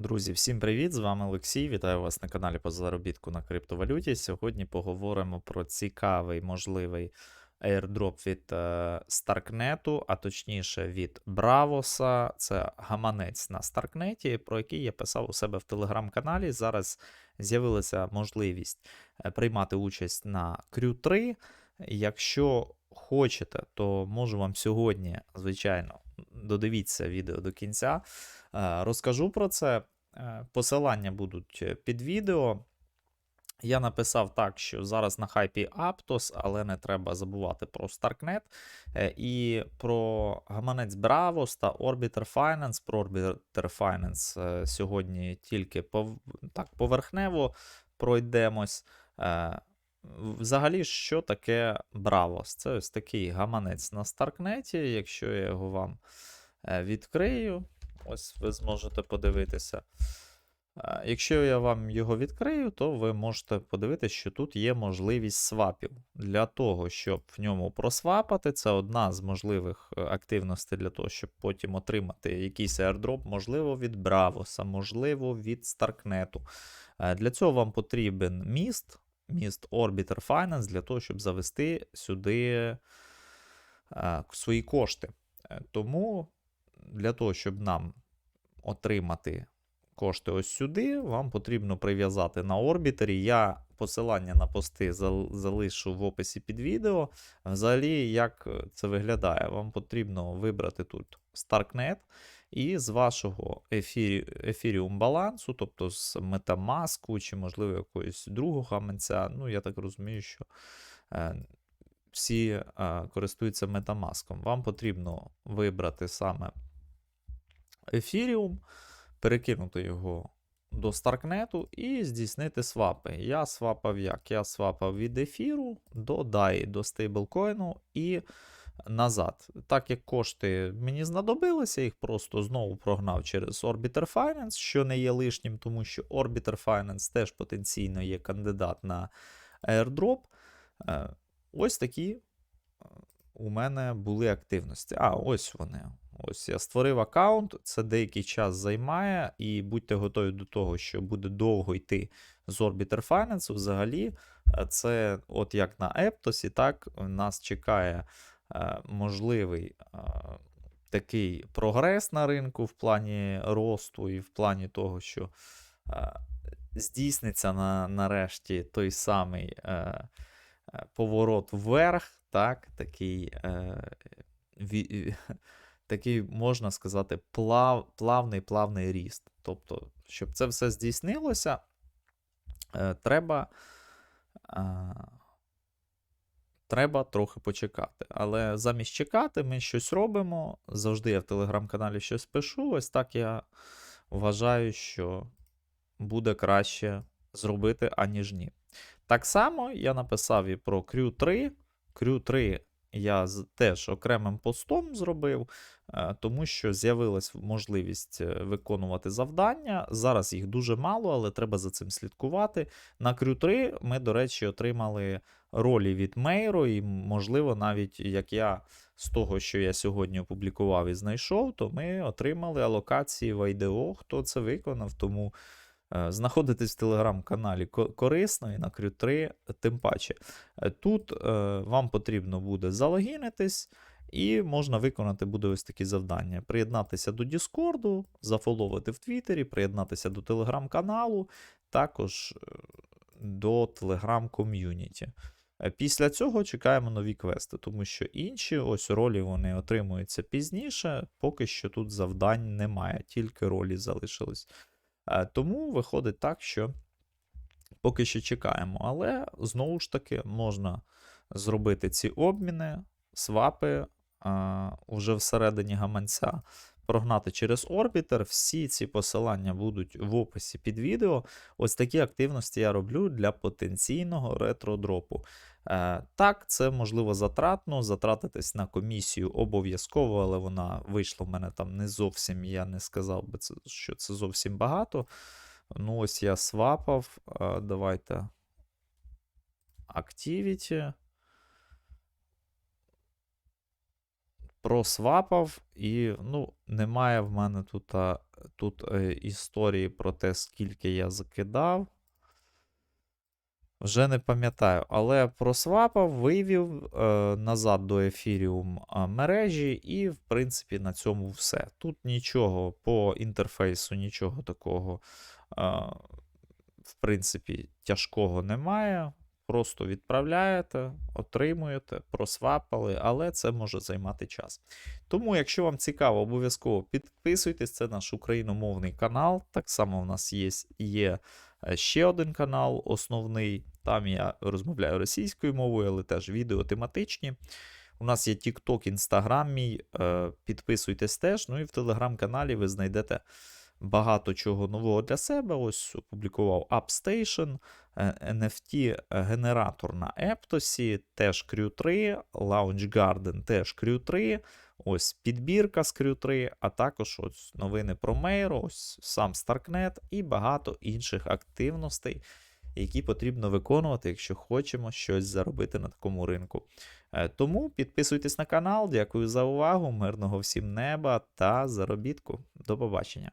Друзі, всім привіт! З вами Олексій. Вітаю вас на каналі по заробітку на криптовалюті. Сьогодні поговоримо про цікавий можливий airdrop від Starknet, а точніше від Бравоса. Це гаманець на Старкнеті, про який я писав у себе в телеграм-каналі. Зараз з'явилася можливість е, приймати участь на Crew 3. Якщо хочете, то можу вам сьогодні, звичайно, додивіться відео до кінця. Е, Розкажу про це. Е, Посилання будуть е, під відео. Я написав так, що зараз на хайпі Aptos, але не треба забувати про е, і про гаманець Bravos та Orbiter Finance. Про Orbiter Finance сьогодні тільки пов... так, поверхнево пройдемось. Взагалі, що таке Bravos? Це ось такий гаманець на Старкнеті. Якщо я його вам е, відкрию, ось ви зможете подивитися. Е, Якщо я вам його відкрию, то ви можете подивитися, що тут є можливість свапів. Для того, щоб в ньому просвапати, це одна з можливих е, активностей для того, щоб потім отримати якийсь airdrop, можливо, від Бравоса, можливо, від Старкнету. Для цього вам потрібен міст, міст Orbiter Finance, для того, щоб завести сюди е, свої кошти. Е, Тому для того, щоб нам отримати кошти ось сюди, вам потрібно прив'язати на орбітері. Я посилання на пости залишу в описі під відео. Взагалі, як це виглядає? Вам потрібно вибрати тут Starknet і з вашого ефірі, Ethereum балансу, тобто з Metamask чи, можливо, якогось другого гаманця. Ну, я так розумію, що е, всі е, користуються Metamask. Вам потрібно вибрати саме Ethereum, перекинути його до Старкнету і здійснити свапи. Я свапав як? Я свапав від ефіру до DAI, до стейблкоїну і назад. Так як кошти мені знадобилися, їх просто знову прогнав через Orbiter Finance, що не є лишнім, тому що Orbiter Finance теж потенційно є кандидат на airdrop. Е, Ось такі е, у мене були активності. А, ось вони. Ось я створив аккаунт, це деякий час займає, і будьте готові до того, що буде довго йти з Orbiter Finance. Взагалі, е, це от як на Ептосі, так нас чекає можливий е, такий прогрес на ринку в плані росту і в плані того, що е, здійсниться на, нарешті той самий е, е, поворот вверх, так, такий. Е, такий, можна сказати, плав, плавний плавний ріст. Тобто, щоб це все здійснилося, е, треба, е, треба трохи почекати. Але замість чекати, ми щось робимо. Завжди я в телеграм-каналі щось пишу. Ось так я вважаю, що буде краще зробити, аніж ні. Так само я написав і про Crew 3. Crew 3 я теж окремим постом зробив, е, тому що з'явилась можливість е, виконувати завдання. Зараз їх дуже мало, але треба за цим слідкувати. На Crew 3 ми, до речі, отримали ролі від Мейро, і, можливо, навіть як я з того, що я сьогодні опублікував і знайшов, то ми отримали алокації в IDO, хто це виконав. Тому знаходитись в телеграм-каналі корисно і на Crew 3 тим паче. Е, Тут е, вам потрібно буде залогінитись, і можна виконати буде ось такі завдання: приєднатися до Діскорду, зафоловити в Твіттері, приєднатися до телеграм-каналу, також е, до телеграм-ком'юніті. Е, Після цього чекаємо нові квести, тому що інші ось ролі вони отримуються пізніше, поки що тут завдань немає, тільки ролі залишились. Е, Тому виходить так, що поки що чекаємо. Але знову ж таки можна зробити ці обміни, свапи а, уже всередині гаманця, прогнати через орбітер. Всі ці посилання будуть в описі під відео. Ось такі активності я роблю для потенційного ретродропу. Е, так, це можливо затратно, затратитись на комісію обов'язково, але вона вийшла в мене там не зовсім, я не сказав би, що це зовсім багато. Ну, ось я свапав. А, Давайте. Activity. Просвапав, і ну, немає в мене тут тут е, історії про те, скільки я закидав. Вже не пам'ятаю, але просвапав, вивів е, назад до Ethereum е, мережі, і, в принципі, на цьому все. Тут нічого по інтерфейсу, нічого такого, е, в принципі, тяжкого немає. Просто відправляєте, отримуєте, просвапали, але це може займати час. Тому, якщо вам цікаво, обов'язково підписуйтесь. Це наш україномовний канал. Так само в нас є, є е, ще один канал основний. Там я розмовляю російською мовою, але теж відео тематичні. У нас є TikTok, Instagram мій. е, Підписуйтесь теж. Ну і в телеграм-каналі ви знайдете багато чого нового для себе. Ось опублікував AppStation, е, NFT-генератор на Ептосі, теж Crew 3, Launch Garden теж Crew 3. Ось підбірка з Crew 3, а також ось новини про Мейро, ось сам Starknet і багато інших активностей, які потрібно виконувати, якщо хочемо щось заробити на такому ринку. Е, Тому підписуйтесь на канал, дякую за увагу, мирного всім неба та заробітку. До побачення.